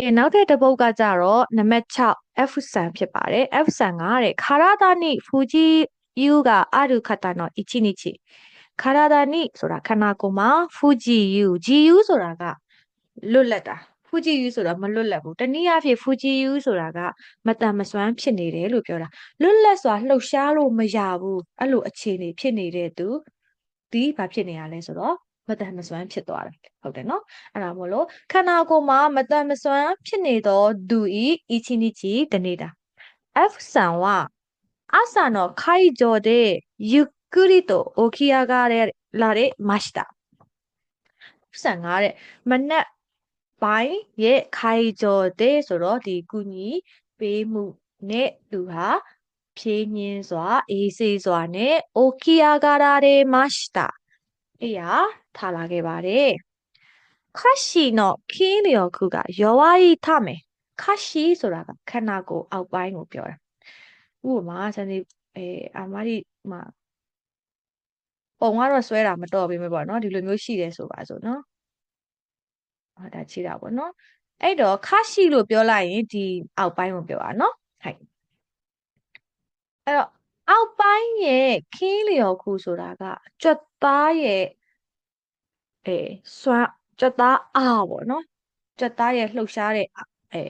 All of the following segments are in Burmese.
အေးနောက်ထပ်တစ်ပုဒ်ကကြတော့နံပါတ်6 F ဆန်ဖြစ်ပါတယ် F ဆန်ကတဲ့ခါရတာနိဖူဂျီယူကအာရုခတာနော်အချီနိချီခါရတာနိဆိုတာခန္ဓာကိုယ်မှာဖူဂျီယူဂျီယူဆိုတာကလွတ်လပ်တာဖူဂျီယူဆိုတာမလွတ်လပ်ဘူးတနည်းအားဖြင့်ဖူဂျီယူဆိုတာကမတန်မစွမ်းဖြစ်နေတယ်လို့ပြောတာလွတ်လပ်စွာလှုပ်ရှားလို့မရဘူးအဲ့လိုအခြေအနေဖြစ်နေတဲ့သူဒီဘာဖြစ်နေရလဲဆိုတော့ မတန်မစွမ်းဖြစ်သွားတယ်ဟုတ်တယ်နော်အဲ့ဒါမို့လို့ခန္ဓာကိုယ်မှာမတန်မစွမ်းဖြစ်နေသောသူဤအချီနိချီတနေတာ F さんは朝の会場でゆっくりと起き上がられました。F さんကတဲ့မနက်ပိုင်းရဲ့会場でဆိုတော့ဒီကုညီပေးမှုနဲ့သူဟာဖြင်းညင်းစွာအေးဆေးစွာနဲ့起き上がられました。အေးရ ထားလာခဲ့ပါတယ်ခါရှိတော့ခင်းလျော်ခုကယောဝါရီထမယ်ခါရှိဆိုတာကခန္ဓာကိုယ်အောက်ပိုင်းကိုပြောတာဥပမာဆန်ဒီအဲအာမရီမှာပုံကတော့ဆွဲတာမတော်ပေမဲ့ပေါ့နော်ဒီလိုမျိုးရှိတယ်ဆိုပါဆိုနော်ဟောဒါခြေတာပေါ့နော်အဲ့တော့ခါရှိလို့ပြောလိုက်ရင်ဒီအောက်ပိုင်းကိုပြောတာနော်ဟုတ်အဲ့တော့အောက်ပိုင်းရဲ့ခင်းလျော်ခုဆိုတာကကြွက်သားရဲ့ အဲစွမ်းကြွက်သားအားပေါ့နော်ကြွက်သားရဲ့လှုပ်ရှားတဲ့အဲ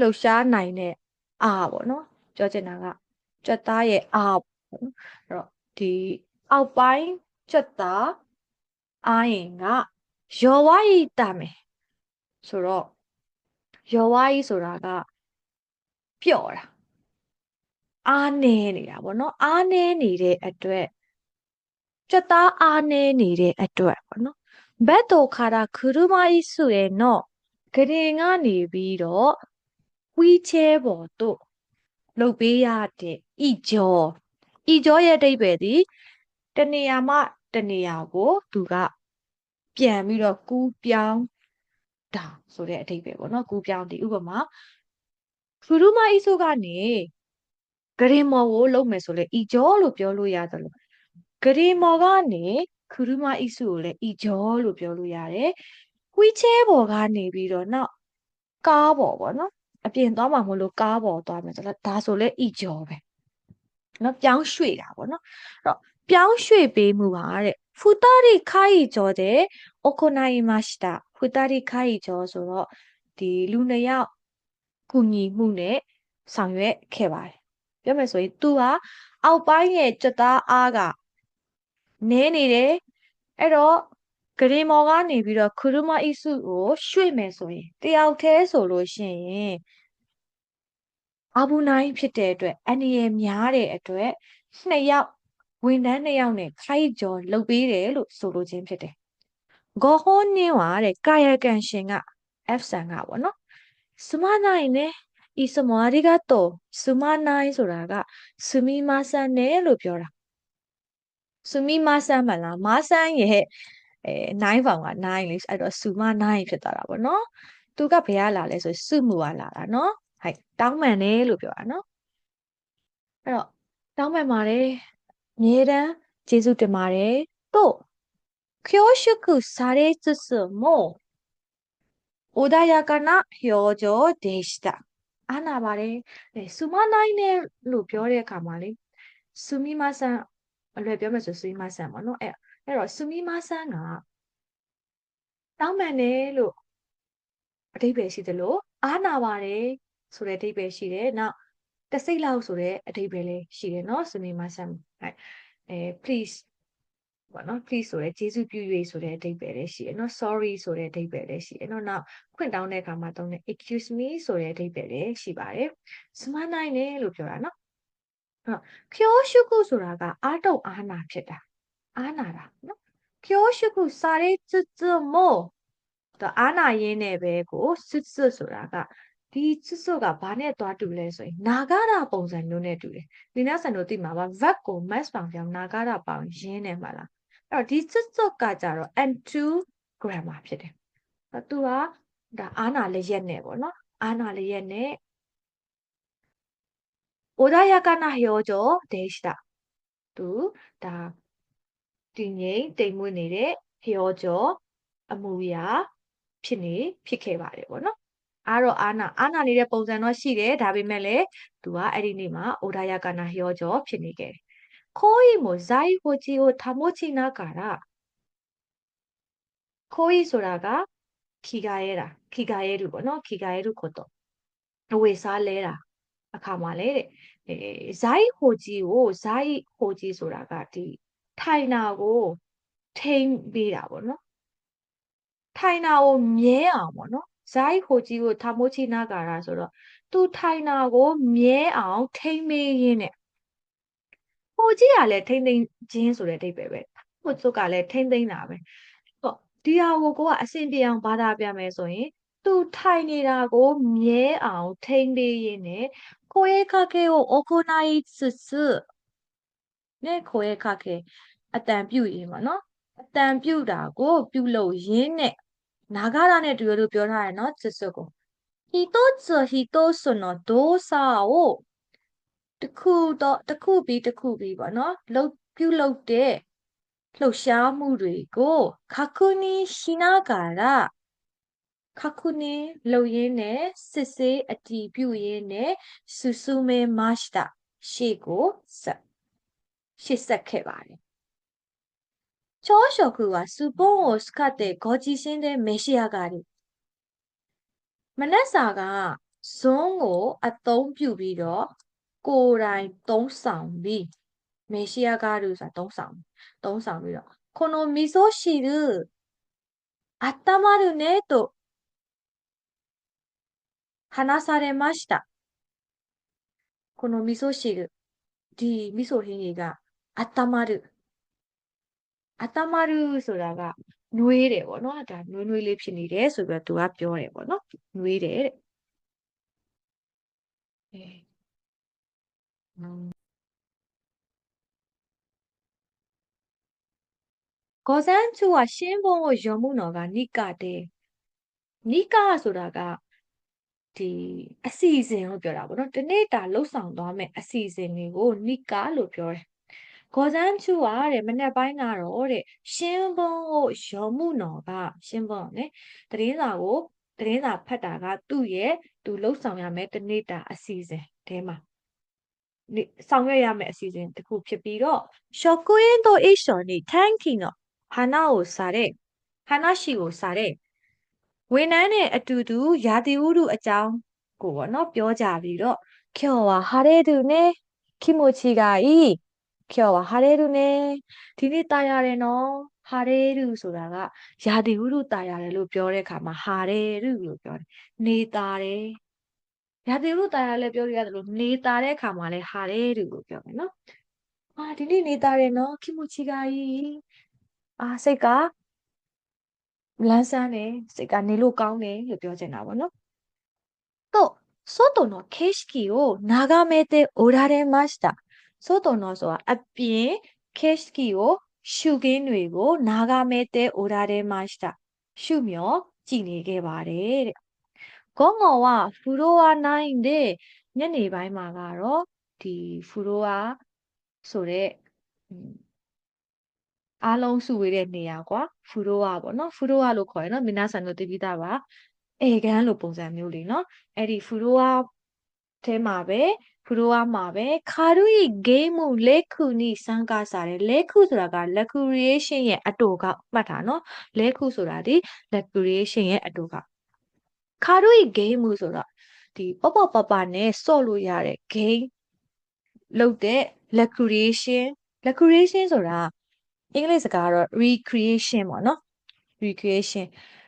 လှုပ်ရှားနိုင်တဲ့အားပေါ့နော်ပြောချင်တာကကြွက်သားရဲ့အားပေါ့နော်အဲ့တော့ဒီအောက်ပိုင်းကြွက်သားအားရင်ကယောဝါယိတမယ်ဆိုတော့ယောဝါယိဆိုတာကပျော့တာအားနေနေတာပေါ့နော်အားနေနေတဲ့အတွက် ကြွက်သားအားနေနေတဲ့အတွက်ပေါ့နော်ဘက်တိုခါတာခရူမာအိစုရဲ့တော့ဂရင်ကနေပြီးတော့ဝီချဲပေါ်တို့လုတ်ပေးရတဲ့ဤကျော်ဤကျော်ရဲ့အဓိပ္ပာယ်ဒီတနေရာမှတနေရာကိုသူကပြန်ပြီးတော့ကူးပြောင်းတာဆိုတဲ့အဓိပ္ပာယ်ပေါ့နော်ကူးပြောင်းဒီဥပမာခရူမာအိစုကနေဂရင်မော်ကိုလုတ်မယ်ဆိုလေဤကျော်လို့ပြောလို့ရတယ်လို့ ဂရင်မော်ကနေခရူမာအိစုကိုလည်းဤကျော်လို့ပြောလို့ရတယ်ဝီချဲပေါ်ကနေပြီးတော့နောက်ကားပေါ်ပေါ့နော်အပြင်သွားမှာမလို့ကားပေါ်သွားမယ်ဆိုတော့ဒါဆိုလဲဤကျော်ပဲနော်ပြောင်းရွှေ့တာပေါ့နော်အဲ့တော့ပြောင်းရွှေ့ပေးမှုပါတဲ့ဖူတာရီခိုင်ကျော်တဲ့အိုကိုနိုင်မရှတာဖူတာရီခိုင်ကျော်ဆိုတော့ဒီလူနှစ်ယောက်ကူညီမှုနဲ့ဆောင်ရွက်ခဲ့ပါတယ်ပြောမယ်ဆိုရင် तू ဟာအောက်ပိုင်းရဲ့ကြက်သားအားက နဲနေတယ်အဲ့တော့ဂရီမော်ကနေပြီးတော့ခရူမာအီစုကိုရွှေ့မယ်ဆိုရင်တယောက်တည်းဆိုလို့ရှိရင်အာဘူနိုင်ဖြစ်တဲ့အတွက်အန်ဒီရများတဲ့အတွက်နှစ်ယောက်ဝန်ထမ်းနှစ်ယောက်နဲ့ခိုက်ကျော်လှုပ်ပေးတယ်လို့ဆိုလိုခြင်းဖြစ်တယ်။ဂေါ်ဟွန်နင်းဝါတဲ့ကာယကံရှင်က F ဆန်ကပေါ့နော်။စမနိုင်နဲ့ဤစမအရိဂတိုစမနိုင်ဆိုတာကစမီမဆန်နဲ့လို့ပြောတာ။ စမီမဆန်မလားမဆန်ရဲ့အဲ9ပေါင်က9လေအဲ့တော့စူမ9ဖြစ်သွားတာပေါ့နော်သူကဘယ်ကလာလဲဆိုစုမှုကလာတာနော်ဟိုက်တောင်းပန်တယ်လို့ပြောတာနော်အဲ့တော့တောင်းပန်ပါတယ်အမြဲတမ်းကျေးဇူးတင်ပါတယ်တို့恐縮されつつも穏やかな表情でしたအာနာပါတယ်စူမနိုင်နဲ့လို့ပြောတဲ့အခါမှာလေစူမီမဆန် အလွယ်ပြောမယ်ဆိုဆူမီမာဆန်ပေါ့နော်အဲ့အဲ့တော့ဆူမီမာဆန်ကတောင်းပန်တယ်လို့အတိပ္ပယ်ရှိသလိုအားနာပါတယ်ဆိုတဲ့အတိပ္ပယ်ရှိတယ်နောက်တစိမ့်လောက်ဆိုတဲ့အတိပ္ပယ်လည်းရှိတယ်နော်ဆူမီမာဆန်အဲ please ပေါ့နော် please ဆိုတဲ့ကျေးဇူးပြု၍ဆိုတဲ့အဓိပ္ပာယ်လည်းရှိတယ်နော် sorry ဆိုတဲ့အဓိပ္ပာယ်လည်းရှိတယ်နော်နောက်ခွင့်တောင်းတဲ့အခါမှာသုံးတဲ့ excuse me ဆိုတဲ့အဓိပ္ပာယ်လည်းရှိပါတယ် smart night နဲ့လို့ပြောတာနော် တော့ချောရှုခုဆိုတာကအာတုတ်အာနာဖြစ်တာအာနာတာနော်ချောရှုခုစာရိစွစွမောတော့အာနာရင်းနဲ့ပဲကိုစွစွဆိုတာကဒီစွစွကဘာနဲ့သွားတူလဲဆိုရင်နာဂရပုံစံမျိုးနဲ့တူတယ်ဒီနောက်ဆန်တို့သိမှာပါ vec ကို mass ပေါင်ပြောင်းနာဂရပေါင်ရင်းနဲ့မှာလားအဲ့တော့ဒီစွစွကကြတော့ n2 grammar ဖြစ်တယ်အဲ့သူကဒါအာနာလည်းရက်နဲ့ပေါ့နော်အာနာလည်းရက်နဲ့ 穏やかな表情でしたသူဒါတည်ငြိမ်တိမ်မွေ့နေတဲ့ဖျော်ကြောအမူအရာဖြစ်နေဖြစ်ခဲ့ပါတယ်ပေါ့နော် အားတော့အာနာအာနာနေတဲ့ပုံစံတော့ရှိတယ်ဒါပေမဲ့လည်းသူကအဲ့ဒီနေ့မှာအိုဒါယကနာဟျောကြောဖြစ်နေခဲ့တယ်ကိုဤမိုဇိုင်ဟိုဂျီကိုထာမိုချိနာကာရာကိုဤဆိုတာကခီဂါရဲတာခီဂါရဲတူပေါ့နော်ခီဂါရဲတူခေါ်တော့အဝေစားလဲတာ အခါမှာလေတဲ့အဲဇိုင်ဟိုဂျီကိုဇိုင်ဟိုဂျီဆိုတာကဒီထိုင်နာကိုထိမ့်ပေးတာပေါ့နော်ထိုင်နာကိုမြဲအောင်ပေါ့နော်ဇိုင်ဟိုဂျီကိုထာမိုချိနာကာရာဆိုတော့သူထိုင်နာကိုမြဲအောင်ထိမ့်မေးရင်းနဲ့ဟိုကြီးကလည်းထိမ့်သိမ့်ခြင်းဆိုတဲ့အဓိပ္ပာယ်ပဲဟိုစုကလည်းထိမ့်သိမ့်တာပဲဟောဒီဟာကိုကိုကအဆင်ပြေအောင်ဘာသာပြမယ်ဆိုရင်သူထိုင်နေတာကိုမြဲအောင်ထိမ့်ပေးရင်းနဲ့ ကိုရဲ့ခကေကိုအိုကိုနိုင်စွစွနဲ့ကိုရဲ့ခကေအတန်ပြုတ်ရင်းပါနော်အတန်ပြုတ်တာကို ပြုတ်လို့ရင်းနဲ့နာဂရာနဲ့တူရလို့ပြောထားတယ်နော်စွစွကို一つ一つの動作をတခုတော့တခုပြီးတခုပြီးပေါ့နော်လှုပ်ပြုတ်လုပ်တဲ့လှုပ်ရှားမှုတွေကိုခခုနီရှိနာကာရာ ခခုနီလှုပ်ရင်းနဲ့စစ်ဆေးအတီးပြုတ်ရင်းနဲ့ဆူဆူမေမတ်တာရှေ့ကိုဆက်ရှေ့ဆက်ခဲ့ပါတယ်朝食はスプーンを使ってご自身で召し上がる。မနက်စာကဇွန်းကိုအသုံးပြုပြီးတော့ကိုယ်တိုင်သုံးဆောင်ပြီးမေရှိယာဂါရုဆိုတာသုံးဆောင်သုံးဆောင်ပြီးတော့この味噌汁温まるねと 話されましたこの味噌汁ဒီ味噌ဟင်းကြီးက温まる温まるဆိုတာကနှွေးတယ်ပေါ့နော်ဒါနှွေးနှွေးလေးဖြစ်နေတယ်ဆိုပြီးတော့သူကပြောတယ်ပေါ့နော်နှွေးတယ်တဲ့အဲゴザンチュは新聞を読むのが日課で、日課ဆိုတာက ဒီအစီအစဉ်ကိုပြောတာပေါ့နော်တနေ့တာလှုပ်ဆောင်သွားမယ်အစီအစဉ်တွေကိုနိကာလို့ပြောတယ်ဂေါ်ဇန်ချူကတဲ့မနေ့ပိုင်းကတော့တဲ့ရှင်းဘုံကိုရောမှုနော်ကရှင်းဘုံနဲ့တရင်စာကိုတရင်စာဖတ်တာကသူ့ရဲ့သူလှုပ်ဆောင်ရမယ်တနေ့တာအစီအစဉ်တဲမှာဆောင်ရွက်ရမယ့်အစီအစဉ်တစ်ခုဖြစ်ပြီးတော့ရှော့ကွင်းတို့အိရှော်နေထန်ကီနော်ဟာနာကိုစားတဲ့ဟာနာရှိကိုစားတဲ့ ဝန်ထမ်းနဲ့အတူတူရာသီဥတုအကြောင်းကိုပေါ့နော်ပြောကြပြီးတော့今日は晴れるね気持ちがいい今日は晴れるねဒီနေ့တာရတယ်နော်ဟာရဲရူဆိုတာကရာသီဥတုတာရတယ်လို့ပြောတဲ့အခါမှာဟာရဲရူလို့ပြောတယ်နေတာတယ်ရာသီဥတုတာရလည်းပြောရတယ်လို့နေတာတဲ့အခါမှာလည်းဟာရဲရူလို့ပြောမယ်နော်အာဒီနေ့နေတာတယ်နော်気持ちがいいအာစိတ်က လန်းဆန်းတယ်စိတ်ကနေလို့ကောင်းတယ်လို့ပြောချင်တာပေါ့နော်と外の景色を眺めておられました外のဆိုတာအပြင်景色をရှုခင်းတွေကို眺めておられましたရှုမျောကြည့်နေခဲ့ပါတယ်တဲ့ဂုံငေါ်ကဖူရိုဝါ9တဲ့ညနေပိုင်းမှာကတော့ဒီဖူရိုဝါဆိုတဲ့ အားလုံးစုဝေးတဲ့နေရာကွာဖူရိုဝါပေါ့နော်ဖူရိုဝါလို့ခေါ်ရနော်မင်းနာဆန်တို့သိပြီးသားပါအေကန်လို့ပုံစံမျိုးလေးနော်အဲ့ဒီဖူရိုဝါထဲမှာပဲဖူရိုဝါမှာပဲခါရူရီဂိမ်းမှုလက်ခုနီစံကားစားတယ်လက်ခုဆိုတာက recreation ရဲ့အတူကမှတ်တာနော်လက်ခုဆိုတာဒီ recreation ရဲ့အတူကခါရူရီဂိမ်းမှုဆိုတော့ဒီပပပပနဲ့စော့လို့ရတဲ့ game လုပ်တဲ့ recreation recreation ဆိုတာ အင်္ဂလိပ်စကားကတော့ recreation ပေါ့နော် recreation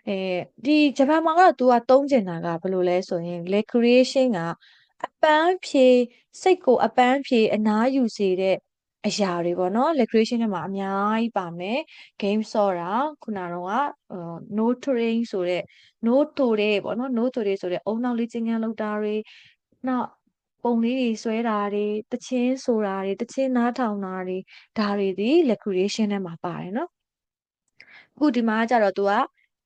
အဲဒီဂျပန်မှာကတော့ तू ကသုံးကျင်တာကဘယ်လိုလဲဆိုရင် recreation ကအပန်းဖြေစိတ်ကိုအပန်းဖြေအနားယူစေတဲ့အရာတွေပေါ့နော် recreation ထဲမှာအများကြီးပါမယ် game ဆော့တာခုနကတော့က no train ဆိုတဲ့ no တိုတဲ့ပေါ့နော် no တိုတဲ့ဆိုတဲ့အုံနောက်လေးကျင်းကန်းလောက်တာတွေနောက် ပုံလေးတွေဆွဲတာတွေတခြင်းဆိုတာတွေတခြင်းနားထောင်တာတွေဒါတွေဒီ recreation ထဲမှာပါတယ်နော်အခုဒီမှာကျတော့ तू က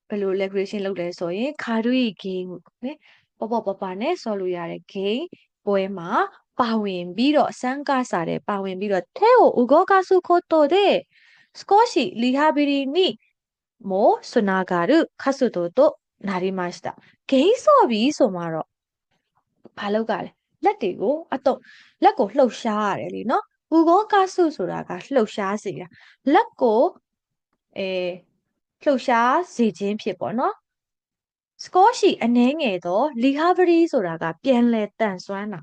ဘယ်လို recreation လုပ်လဲဆိုရင်ခါရီ game နဲ့ပေါ့ပေါ့ပါပါနဲ့ဆော်လို့ရတဲ့ game ပွဲမှာပါဝင်ပြီးတော့အစမ်းကစားတယ်ပါဝင်ပြီးတော့ထဲကိုဥကောကစုခိုတိုတဲ့စကောရှိလီဟာဘီရီနီမိုဆနာဂါရုခဆုတိုတိုနာရီမရှတာဂိမ်းဆော်ပြီးဆိုမှတော့ဘာလောက်ကလဲ လက်တွေကိုအတော့လက်ကိုလှုပ်ရှားရတယ်လीနော်ဘူကောကဆုဆိုတာကလှုပ်ရှားစေတာလက်ကိုအဲလှုပ်ရှားစေခြင်းဖြစ်ပေါ့နော်စကောရှိအနှဲငယ်တော့ recovery ဆိုတာကပြန်လဲတန်ဆွမ်းတာ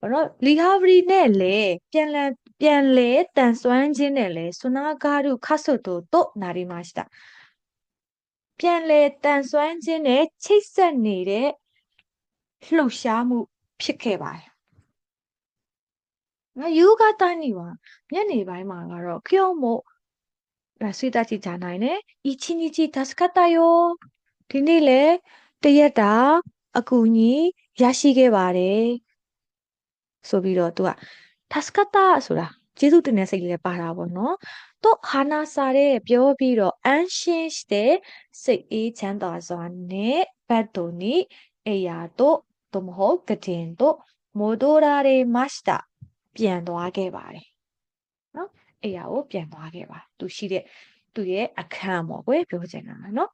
ဘာလို့ recovery နဲ့လေပြန်လဲပြန်လဲတန်ဆွမ်းခြင်းနဲ့လေဆွနာကာရုခဆုတိုတော့နာရီမしたပြန်လဲတန်ဆွမ်းခြင်းနဲ့ချိတ်ဆက်နေတဲ့လှုပ်ရှားမှု ဖြစ်ခဲ့ပါတယ်ငါယူကတန်းနေပါညနေပိုင်းမှာကတော့ခယောမို့ဆွေးတချီကြနိုင်တယ်အီချီနီချီဒတ်စကတာယောဒီနေ့လေတရက်တာအကူကြီးရရှိခဲ့ပါတယ်ဆိုပြီးတော့သူကဒတ်စကတာဆိုတာကျေးဇူးတင်တဲ့စိတ်လေးလည်းပါတာပေါ့နော်တော့ဟာနာစာတဲ့ပြောပြီးတော့အန်ရှင်းတဲ့စိတ်အေးချမ်းသာစွာနဲ့ဘတ်တိုနီအေယာတော့ သို့မဟုတ်ကတင်တော့မိုဒိုရာရေမတ်တာပြန်သွားခဲ့ပါတယ်နော်အေယာကိုပြန်သွားခဲ့ပါသူရှိတဲ့သူရဲ့အခန်းပေါ့ကွယ်ပြောချင်တာနော်